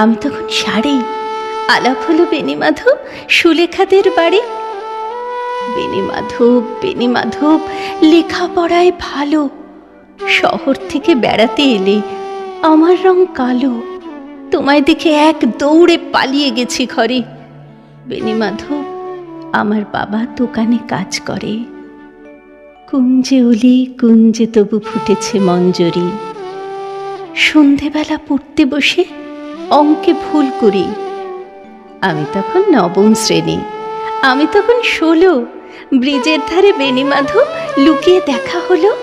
আমি তখন শাড়ি আলাপ হলো বেনিমাধব সুলেখাদের বাড়ি। বেনিমাধব বেনিমাধব লেখাপড়ায় ভালো। শহর থেকে বেড়াতে এলে আমার রং কালো। তোমায় দেখে এক দৌড়ে পালিয়ে গেছি ঘরে। বেনিমাধব আমার বাবা দোকানে কাজ করে। কুঞ্জে অলি কুঞ্জে তবু ফুটেছে মঞ্জরি। সন্ধেবেলা পড়তে বসে অঙ্কে ভুল করি। আমি তখন নবম শ্রেণি। আমি তখন ষোলো। ব্রিজের ধারে বেনিমাধব লুকিয়ে দেখা হলো।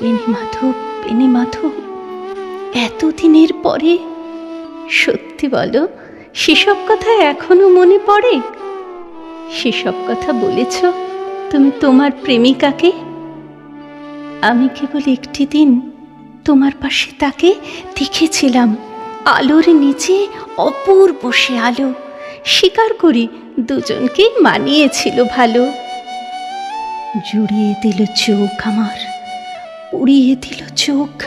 বেনিমাধব বেনিমাধব এতদিনের পরে? সত্যি বলো, সেসব কথা এখনও মনে পড়ে? সেসব কথা বলেছ তুমি তোমার প্রেমিকাকে? আমি কেবল একটি দিন তোমার পাশে তাকে দেখেছিলাম। আলোর নিচে অপূর্ব সে আলো। স্বীকার করি, দুজনকেই মানিয়েছিল ভালো। জুড়িয়ে দিল চোখ আমার উড়িয়ে দিল চোখ।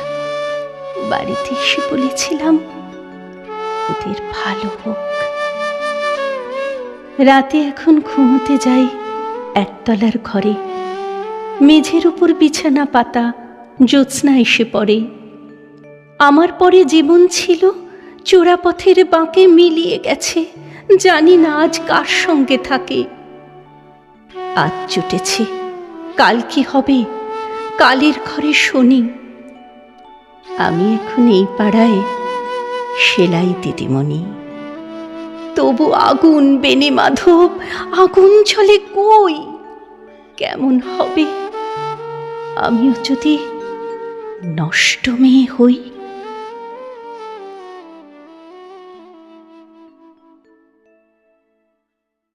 বাড়িতে এসে বলেছিলাম, ওদের ভালো হোক। রাতে এখন ঘুমোতে যাই একতলার ঘরে। মেঝের উপর বিছানা পাতা, জ্যোৎস্না এসে পড়ে। আমার পরে জীবন ছিল চোরাপথের বাঁকে মিলিয়ে গেছে। জানি না আজ কার সঙ্গে থাকে। আজ জুটেছে কাল কি হবে? কালের ঘরে শনি। আমি এখন এই পাড়ায় সেলাই দিদিমণি। তবু আগুন, বেনে মাধব, আগুন চলে কই? কেমন হবে? আমিও যদি নষ্ট মেয়ে হই